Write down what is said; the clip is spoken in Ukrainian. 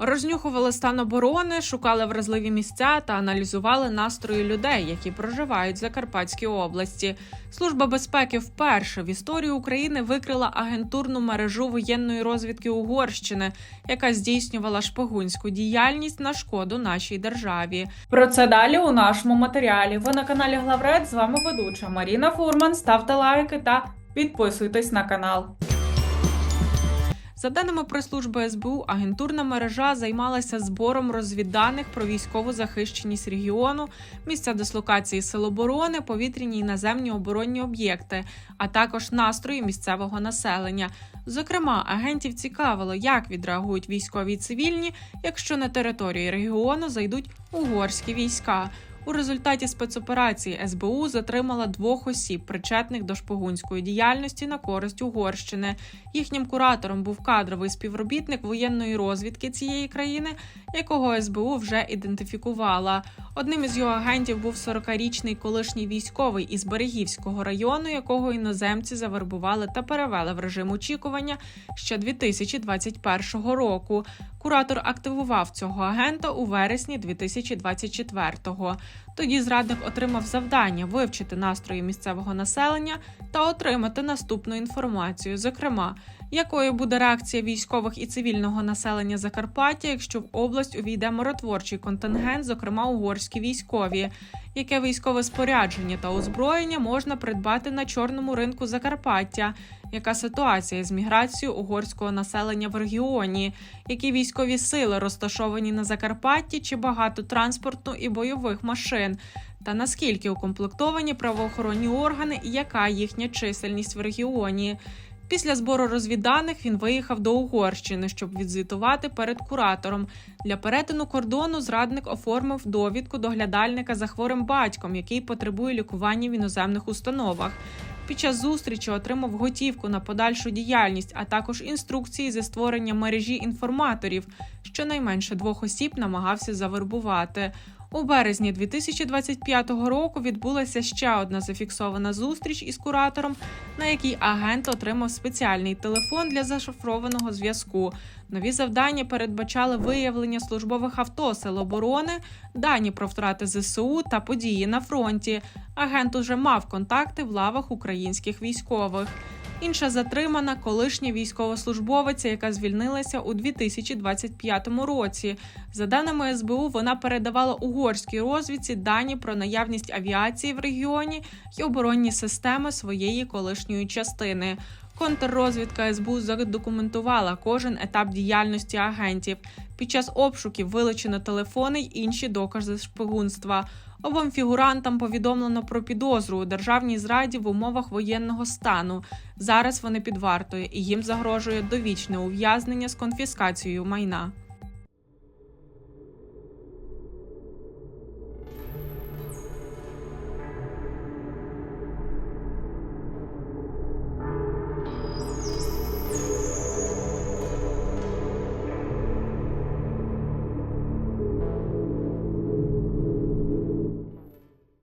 Рознюхували стан оборони, шукали вразливі місця та аналізували настрої людей, які проживають в Закарпатській області. Служба безпеки вперше в історії України викрила агентурну мережу воєнної розвідки Угорщини, яка здійснювала шпигунську діяльність на шкоду нашій державі. Про це далі у нашому матеріалі. Ви на каналі Главред. З вами ведуча Маріна Фурман. Ставте лайки та підписуйтесь на канал. За даними прес-служби СБУ, агентурна мережа займалася збором розвідданих про військову захищеність регіону, місця дислокації сил оборони, повітряні і наземні оборонні об'єкти, а також настрої місцевого населення. Зокрема, агентів цікавило, як відреагують військові і цивільні, якщо на території регіону зайдуть угорські війська. У результаті спецоперації СБУ затримала двох осіб, причетних до шпигунської діяльності на користь Угорщини. Їхнім куратором був кадровий співробітник воєнної розвідки цієї країни, якого СБУ вже ідентифікувала. Одним із його агентів був 40-річний колишній військовий із Берегівського району, якого іноземці завербували та перевели в режим очікування ще 2021 року. Куратор активував цього агента у вересні 2024-го. Тоді зрадник отримав завдання вивчити настрої місцевого населення та отримати наступну інформацію, зокрема, якою буде реакція військових і цивільного населення Закарпаття, якщо в область увійде миротворчий контингент, зокрема угорські військові, яке військове спорядження та озброєння можна придбати на чорному ринку Закарпаття. Яка ситуація з міграцією угорського населення в регіоні? Які військові сили розташовані на Закарпатті чи багато транспорту і бойових машин? Та наскільки укомплектовані правоохоронні органи і яка їхня чисельність в регіоні? Після збору розвідданих він виїхав до Угорщини, щоб відзвітувати перед куратором. Для перетину кордону зрадник оформив довідку доглядальника за хворим батьком, який потребує лікування в іноземних установах. Під час зустрічі отримав готівку на подальшу діяльність, а також інструкції зі створення мережі інформаторів. Щонайменше двох осіб намагався завербувати. У березні 2025 року відбулася ще одна зафіксована зустріч із куратором, на якій агент отримав спеціальний телефон для зашифрованого зв'язку. Нові завдання передбачали виявлення службових авто сил оборони, дані про втрати ЗСУ та події на фронті. Агент уже мав контакти в лавах українських військових. Інша затримана колишня військовослужбовиця, яка звільнилася у 2025 році. За даними СБУ, вона передавала угорській розвідці дані про наявність авіації в регіоні й оборонні системи своєї колишньої частини. Контррозвідка СБУ задокументувала кожен етап діяльності агентів. Під час обшуків вилучено телефони й інші докази шпигунства. Обом фігурантам повідомлено про підозру у державній зраді в умовах воєнного стану. Зараз вони під вартою і їм загрожує довічне ув'язнення з конфіскацією майна.